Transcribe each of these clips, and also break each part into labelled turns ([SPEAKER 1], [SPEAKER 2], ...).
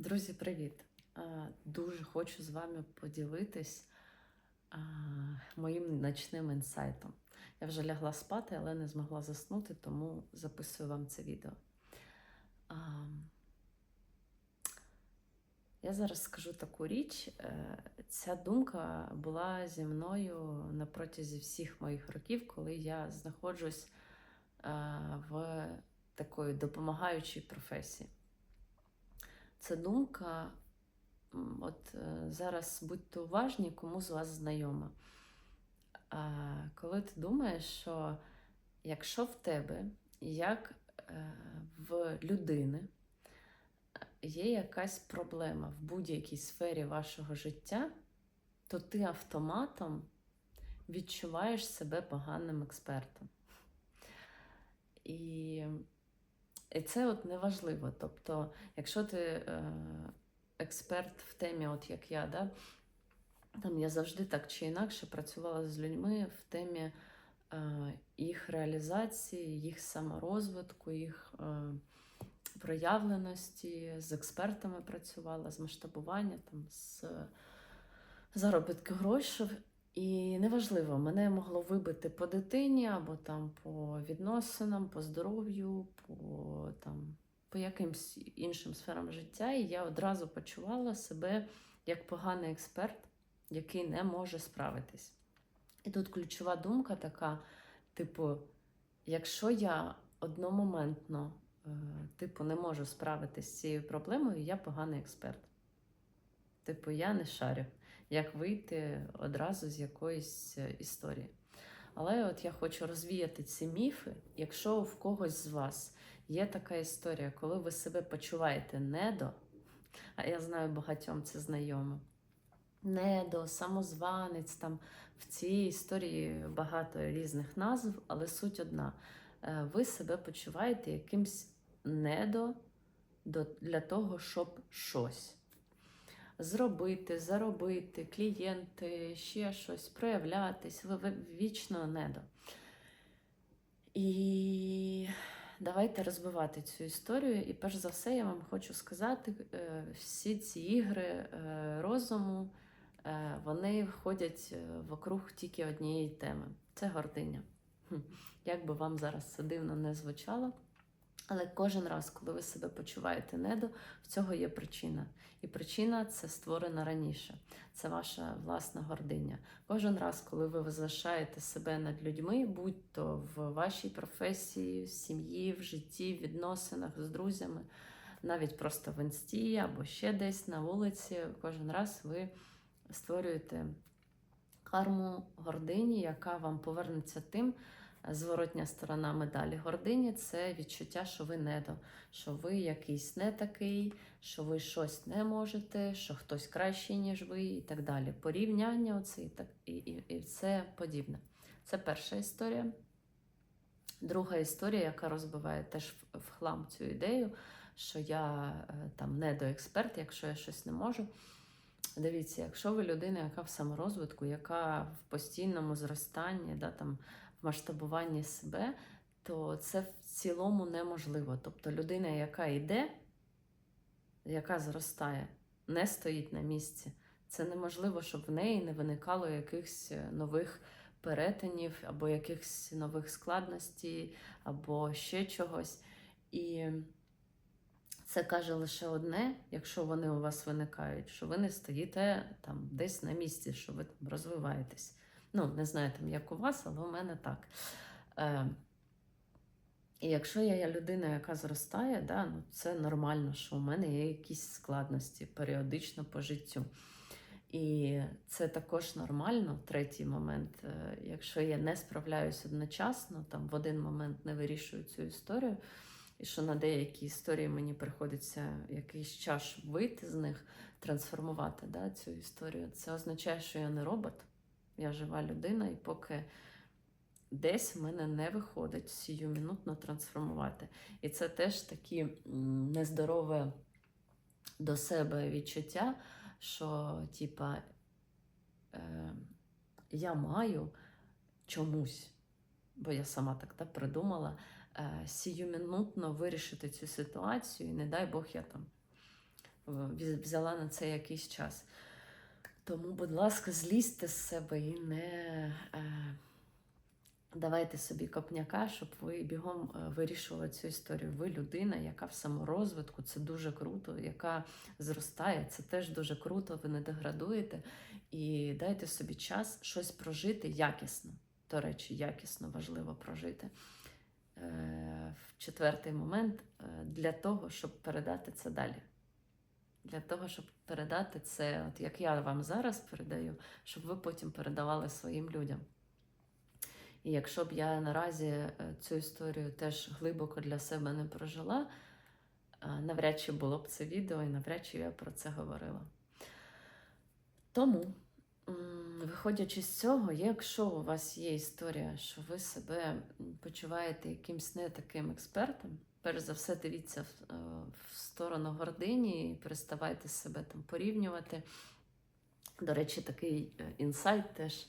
[SPEAKER 1] Друзі, привіт! Дуже хочу з вами поділитись моїм ночним інсайтом. Я вже лягла спати, але не змогла заснути, тому записую вам це відео. Я зараз скажу таку річ. Е, Ця думка була зі мною на протязі всіх моїх років, коли я знаходжусь в такої допомагаючій професії. Це думка, от е, зараз будьте уважні, кому з вас знайома. А, Коли ти думаєш, що якщо в тебе, як е, в людини, є якась проблема в будь-якій сфері вашого життя, то ти автоматом відчуваєш себе поганим експертом. І, і це от неважливо. Тобто, якщо ти е, експерт в темі, от як я, да, там я завжди так чи інакше працювала з людьми в темі е, їх реалізації, їх саморозвитку, їх е, проявленості, з експертами працювала, з масштабування, там, з заробітки грошей. І неважливо, мене могло вибити по дитині або там по відносинам, по здоров'ю, по там по якимсь іншим сферам життя, і я одразу почувала себе як поганий експерт, який не може справитись. І тут ключова думка така: типу, якщо я одномоментно, е, типу, не можу справитись з цією проблемою, я поганий експерт. Типу, я не шарю, як вийти одразу з якоїсь е, історії. Але от я хочу розвіяти ці міфи, якщо в когось з вас Є така історія, коли ви себе почуваєте недо, а я знаю багатьом це знайомо. Недо, самозванець, там в цій історії багато різних назв, але суть одна. Е, ви себе почуваєте якимсь недо для того, щоб щось зробити, заробити, клієнти, ще щось, проявлятись, вічно недо. І давайте розбивати цю історію. І перш за все, я вам хочу сказати, е, всі ці ігри е, розуму е, вони входять вокруг тільки однієї теми це гординя. Як би вам зараз це дивно не звучало. Але кожен раз, коли ви себе почуваєте недо, в цього є причина. І причина це створена раніше. Це ваша власна гординя. Кожен раз, коли ви возвишаєте себе над людьми, будь-то в вашій професії, в сім'ї, в житті, в відносинах з друзями, навіть просто в інсті або ще десь на вулиці, кожен раз ви створюєте карму гордині, яка вам повернеться тим. Зворотня сторона медалі гордині це відчуття, що ви недо, що ви якийсь не такий, що ви щось не можете, що хтось кращий, ніж ви, і так далі. Порівняння оце і так і, і, і все подібне. Це перша історія. Друга історія, яка розбиває теж в хлам цю ідею, що я е, там недоексперт, якщо я щось не можу. Дивіться, якщо ви людина, яка в саморозвитку, яка в постійному зростанні, да, там, в масштабуванні себе, то це в цілому неможливо. Тобто людина, яка йде, яка зростає, не стоїть на місці. Це неможливо, щоб в неї не виникало якихось е, нових перетинів, або якихось нових складностей, або ще чогось. І це каже лише одне, якщо вони у вас виникають, що ви не стоїте там десь на місці, що ви там розвиваєтесь. Ну, не знаю, там, як у вас, але у мене так. Е, І якщо я є людина, яка зростає, да, ну, це нормально, що у мене є якісь складності періодично по життю. І це також нормально, третій момент. Е, якщо я не справляюсь одночасно, там в один момент не вирішую цю історію, і що на деякі історії мені приходиться якийсь час вийти з них, трансформувати да, цю історію, це означає, що я не робот. Я жива людина, і поки десь в мене не виходить сіюмінутно трансформувати. І це теж такі нездорове до себе відчуття, що, типа, е, я маю чомусь, бо я сама так да, придумала, е, сіюмінутно вирішити цю ситуацію, і не дай Бог я там взяла на це якийсь час. Тому, будь ласка, злізьте з себе і не е, давайте собі копняка, щоб ви бігом е, вирішували цю історію. Ви людина, яка в саморозвитку, це дуже круто, яка зростає, це теж дуже круто, ви не деградуєте. І дайте собі час щось прожити якісно. До речі, якісно важливо прожити. Е, В четвертий момент для того, щоб передати це далі. Для того, щоб передати це, от як я вам зараз передаю, щоб ви потім передавали своїм людям. І якщо б я наразі е, цю історію теж глибоко для себе не прожила, е, навряд чи було б це відео і навряд чи я про це говорила. Тому, виходячи з цього, якщо у вас є історія, що ви себе почуваєте якимсь не таким експертом, перш за все дивіться в, е, в сторону гордині і переставайте себе там порівнювати. До речі, такий е, інсайт теж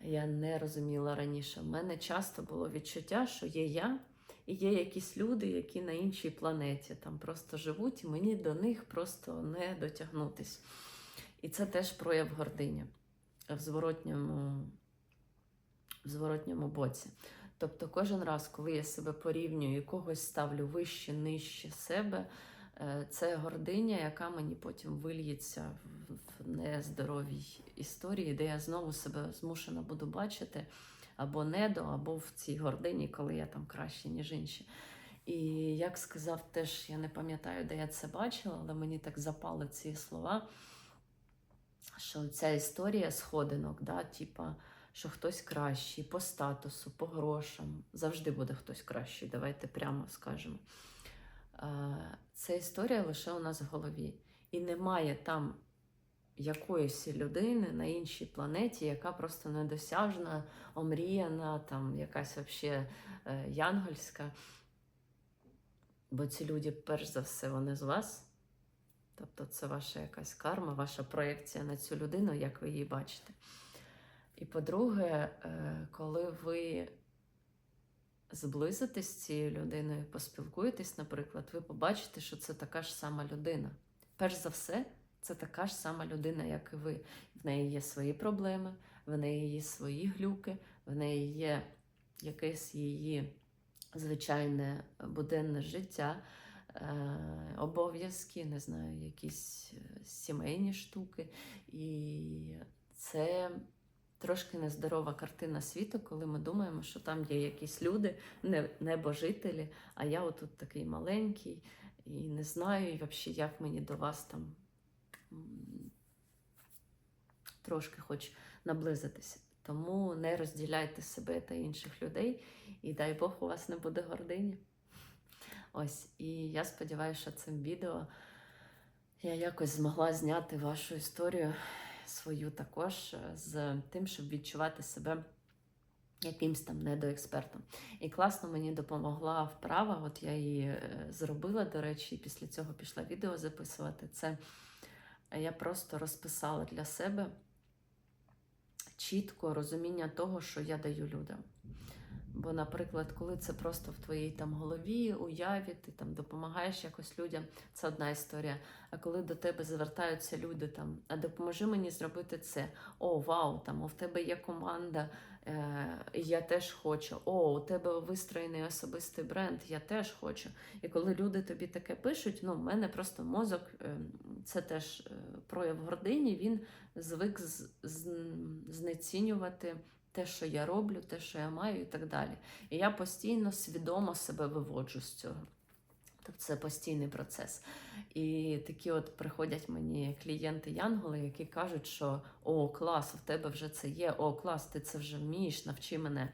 [SPEAKER 1] я не розуміла раніше. У мене часто було відчуття, що є я, і є якісь люди, які на іншій планеті там просто живуть, і мені до них просто не дотягнутись. І це теж прояв гордині в зворотньому, в зворотньому боці. Тобто кожен раз, коли я себе порівнюю і когось ставлю вище, нижче себе, е, це гординя, яка мені потім вильється в- нездоровій історії, де я знову себе змушена буду бачити або недо, або в цій гордині, коли я там краще, ніж інші. І як сказав теж, я не пам'ятаю, де я це бачила, але мені так запали ці слова, що ця історія сходинок, да, типа, що хтось кращий по статусу, по грошам, завжди буде хтось кращий, давайте прямо скажемо. Е, Це історія лише у нас в голові. І немає там якоїсь людини на іншій планеті, яка просто недосяжна, омріяна, там якась вообще е, янгольська. Бо ці люди, перш за все, вони з вас. Тобто це ваша якась карма, ваша проєкція на цю людину, як ви її бачите. І по-друге, е, коли ви зблизитесь з цією людиною, поспілкуєтесь, наприклад, ви побачите, що це така ж сама людина. Перш за все, це така ж сама людина, як і ви. В неї є свої проблеми, в неї є свої глюки, в неї є якесь її звичайне буденне життя, е, обов'язки, не знаю, якісь е, сімейні штуки. І це трошки нездорова картина світу, коли ми думаємо, що там є якісь люди, не- небожителі, а я отут такий маленький і не знаю, і взагалі, як мені до вас там трошки хоч наблизитися. Тому не розділяйте себе та інших людей, і дай Бог у вас не буде гордині. Ось, і я сподіваюся, що цим відео я якось змогла зняти вашу історію свою також е, з тим, щоб відчувати себе якимсь там недоекспертом. І класно мені допомогла вправа. От я її е, зробила, до речі, і після цього пішла відео записувати. Це я просто розписала для себе чітко розуміння того, що я даю людям. Бо, наприклад, коли це просто в твоїй там голові, уяві, ти там допомагаєш якось людям, це одна історія. А коли до тебе звертаються люди, там, а допоможи мені зробити це. О, вау, там у в тебе є команда, е, я теж хочу. О, у тебе вистроєний особистий бренд, я теж хочу. І коли люди тобі таке пишуть, ну, в мене просто мозок, е, це теж е, прояв гордині, він звик з, з, знецінювати те, що я роблю, те, що я маю, і так далі. І я постійно свідомо себе виводжу з цього. Тобто це постійний процес. І такі от приходять мені клієнти-янголи, які кажуть, що о, клас, в тебе вже це є, о, клас, ти це вже вмієш, навчи мене.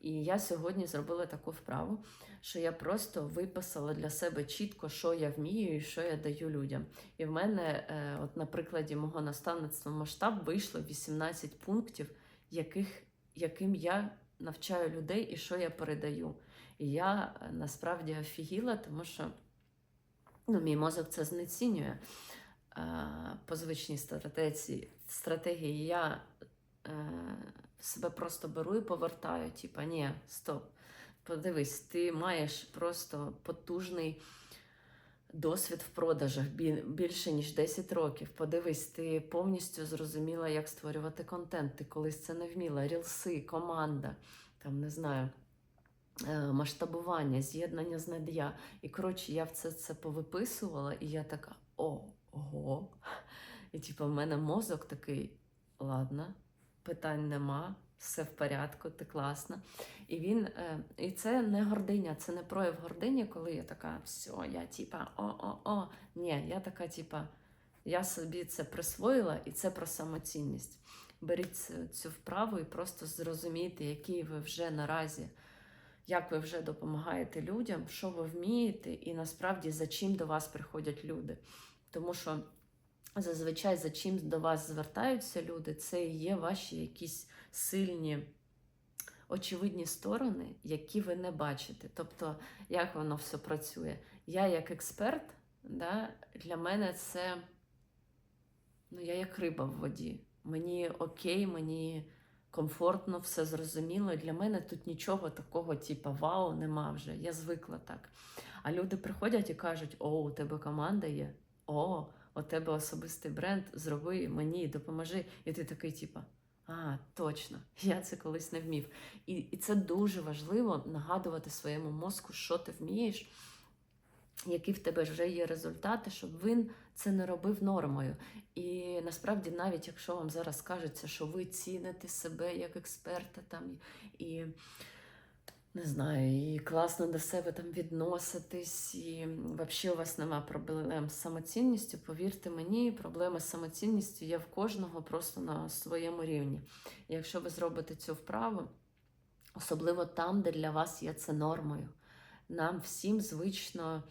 [SPEAKER 1] І я сьогодні зробила таку вправу, що я просто виписала для себе чітко, що я вмію і що я даю людям. І в мене, е, от на прикладі мого наставництва масштаб вийшло 18 пунктів, яких, яким я навчаю людей і що я передаю. І я е, насправді офігіла, тому що ну, мій мозок це знецінює е, по звичній стратегії. стратегії. Я е, себе просто беру і повертаю. Типа, ні, стоп. Подивись, ти маєш просто потужний досвід в продажах більше ніж 10 років. Подивись, ти повністю зрозуміла, як створювати контент. Ти колись це не вміла. Рілси, команда, там не знаю. е, Масштабування, з'єднання з надія. І коротше, я все це повиписувала, і я така ого. І типу, в мене мозок такий, ладно, питань нема, все в порядку, ти класна. І він, е, і це не гординя, це не прояв гордині, коли я така, все, я типа о-о-о. Ні, я така, типа, я собі це присвоїла, і це про самоцінність. Беріть цю, вправу і просто зрозумійте, який ви вже наразі, як ви вже допомагаєте людям, що ви вмієте, і насправді за чим до вас приходять люди. Тому що зазвичай за чим до вас звертаються люди, це є ваші якісь сильні, очевидні сторони, які ви не бачите. Тобто, як воно все працює. Я як експерт, да, для мене це ну, я як риба в воді. Мені окей, мені комфортно, все зрозуміло. Для мене тут нічого такого, типу, вау, нема вже. Я звикла так. А люди приходять і кажуть: О, у тебе команда є, о, у тебе особистий бренд, зроби мені, допоможи. І ти такий, типу, а, точно, я це колись не вмів. І, і це дуже важливо нагадувати своєму мозку, що ти вмієш, які в тебе вже є результати, щоб він це не робив нормою. І насправді, навіть якщо вам зараз кажеться, що ви ціните себе як експерта там і. Не знаю, і класно до себе там відноситись, і взагалі у вас нема проблем з самоцінністю. Повірте мені, проблеми з самоцінністю є в кожного просто на своєму рівні. І якщо ви зробите цю вправу, особливо там, де для вас є це нормою, нам всім звично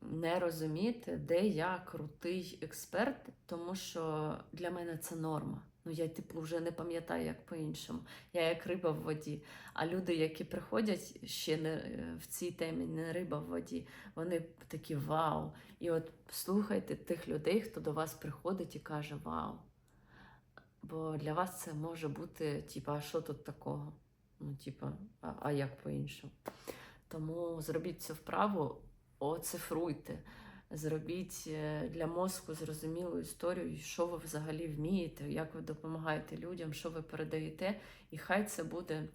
[SPEAKER 1] не розуміти, де я крутий експерт, тому що для мене це норма. Ну, я, типу, вже не пам'ятаю, як по-іншому. Я як риба в воді. А люди, які приходять ще не е, в цій темі, не риба в воді, вони такі вау. І от слухайте тих людей, хто до вас приходить і каже Вау. Бо для вас це може бути, типу, а що тут такого? Ну, типу, а, а як по-іншому? Тому зробіть цю вправу, оцифруйте. Зробіть е, для мозку зрозумілу історію, що ви взагалі вмієте, як ви допомагаєте людям, що ви передаєте, і хай це буде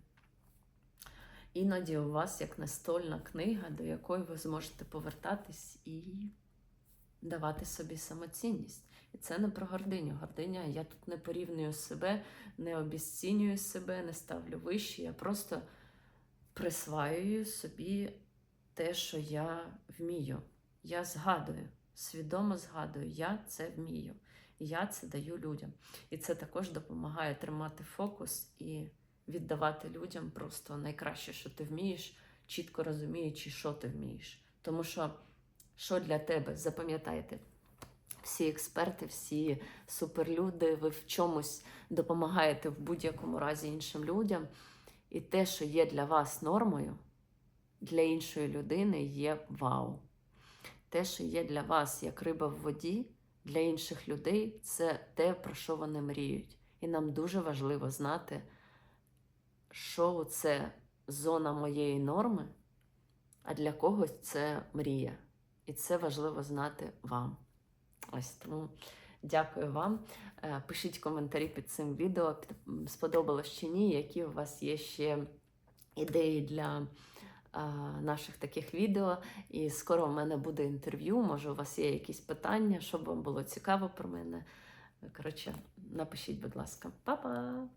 [SPEAKER 1] іноді у вас як настольна книга, до якої ви зможете повертатись і давати собі самоцінність. І це не про гординю. Гординя, я тут не порівнюю себе, не обіцінюю себе, не ставлю вище. Я просто присваюю собі те, що я вмію. Я згадую, свідомо згадую, я це вмію. Я це даю людям. І це також допомагає тримати фокус і віддавати людям просто найкраще, що ти вмієш, чітко розуміючи, що ти вмієш. Тому що, що для тебе, запам'ятайте, всі експерти, всі суперлюди, ви в чомусь допомагаєте в будь-якому разі іншим людям. І те, що є для вас нормою, для іншої людини є вау. Те, що є для вас як риба в воді, для інших людей це те, про що вони мріють. І нам дуже важливо знати, що це зона моєї норми, а для когось це мрія. І це важливо знати вам. Ось тому дякую вам. Е, Пишіть коментарі під цим відео, сподобалось чи ні, які у вас є ще ідеї для наших таких відео. І скоро в мене буде інтерв'ю. Може, у вас є якісь питання, щоб вам було цікаво про мене. Коротше, напишіть, будь ласка, Па-па!